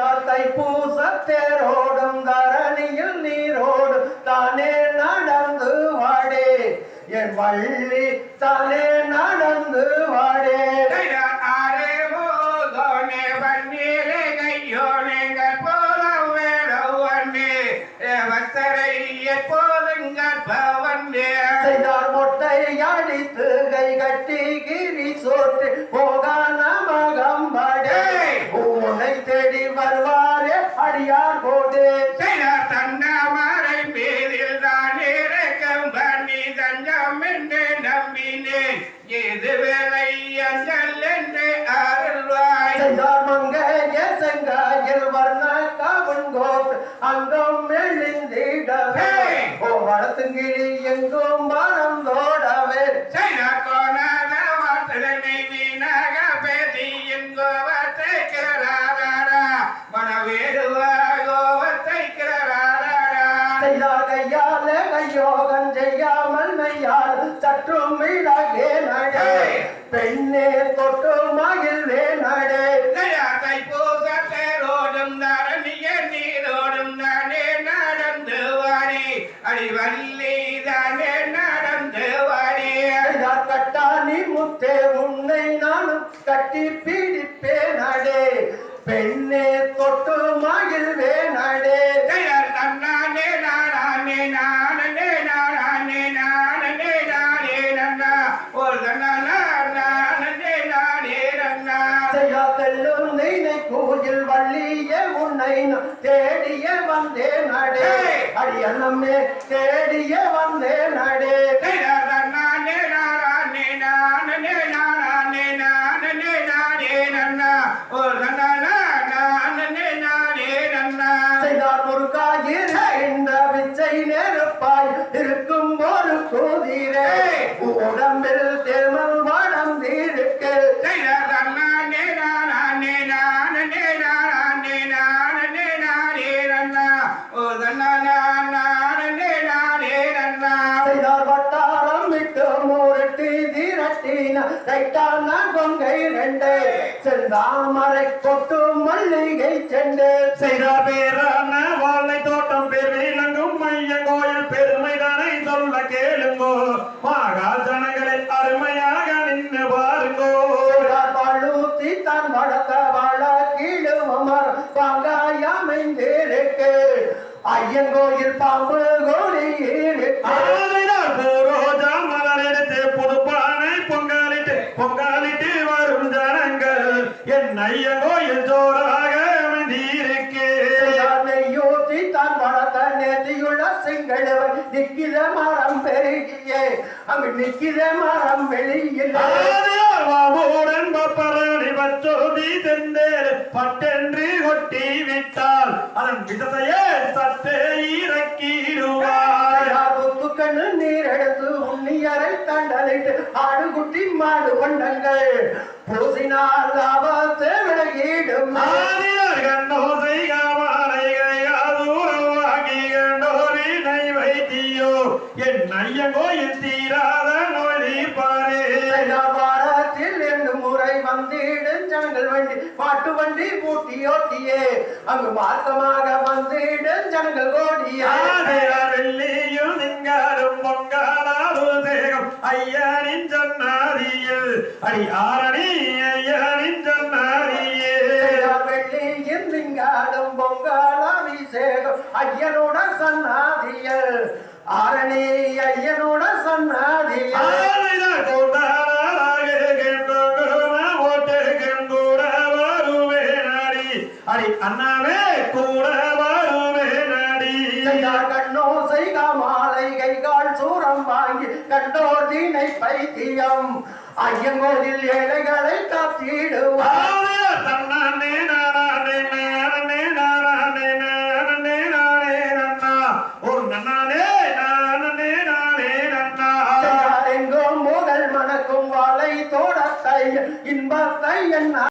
தைப்பூச தேரோடும் தரணியில் நீரோடு தானே நடந்து வாடே. என் வள்ளி தானே நடந்து வாடே. போல வேணும் வத்தரை எப்போ அங்கம் மெழுந்திடவே. ஓ வளத்துங்கிழி எங்கும் பறந்தோடவே கையால கையோகம் செய்யாமல் மெய்யால் சற்றும் விடகே நடே. பெண்ணே தொட்டு மகிழ்வே நடே. வள்ளி தானே நடந்து வாடி. செய்தார் கட்டாணி முத்தே உன்னை நானும் கட்டி பிடிப்பே நடே. பெண்ணே ஒரு நானே நானே கோயில் வள்ளிய உன்னை நான் தேடிய வந்தே நடே. அடி அண்ணம்மே தேடிய வந்தே நடே. நானே நானே நானே நானே நானே நானே நன்னா ஒரு நானே நானே நன்னா செய்தார் முருகாயிர இந்த விச்சை நெருப்பாய் செய்தார் வட்டாரம் விட்டு மூரட்டி திரட்டின தைட்டான கொங்கை ரெண்டு செந்தாமரை கொட்டு மல்லிகை செண்டு. செய்தார் பேரான வாழை தோட்டம் பேர் விளங்கும் மைய கோயில் பெருமைதானை சொல்ல கேளுங்கோ. மாகா ஜனங்களை அருமையாக நின்று பாருங்கோ. வாழூத்தி தான் வளர்த்த வாழ கீழு அமர் பாங்காயமைந்திருக்கு ஐயங்கோயில் பாம்பு கோழி என் கோயில் ஜோராக அமைந்திருக்கு நெய்யூற்றி தான் வளர்த்த நேர்த்தியுள்ள செங்கடவர் நிக்கிற மரம் பெருகியே. அங்கு நிக்கிற மரம் வெளியில். பட்டென்று கொட்டி விட்டால் அதன் விதத்தையே சற்றே இறக்கிடுவார் கண்ணு நீர் எடுத்து உன்னியரை தண்டலிட்டு ஆடு குட்டி மாடு கொண்டங்கள். பூசினால் ஆபத்து விலகிடும். கண்ணோசை என் தீராத நோய் தீர்ப்பாரே வாரத்தில் ரெண்டு முறை வந்திடு. ஜனங்கள் வண்டி பாட்டு வண்டி பூட்டி ஓட்டியே. அங்கு மார்க்கமாக வந்திடு ஜனங்கள் ஆதியார் வெள்ளியும் திங்காரும் பொங்காலாபுதேகம் ஐயனின் சொன்னாரியில் அடி ஆரணி ஐயனின் சொன்னாரியே. திங்காடும் பொங்கலாபிஷேகம் ஐயனோட சன்னாதியல் ஆரணி ஐயனோட சன்னாதியல் கண்ணோசை காமாலை கைகால் சூரம் வாங்கி கண்டோர் தீனை பைத்தியம் ஐயங்கோதில் ஏழைகளை காத்திடுவார் தன்னானே நானானே நானே நானானே நானே நானே நன்னா ஒரு நன்னானே நானே நானே நன்னா செய்தார் எங்கும் முதல் மணக்கும் வாழை தோடத்தை இன்பத்தை என்ன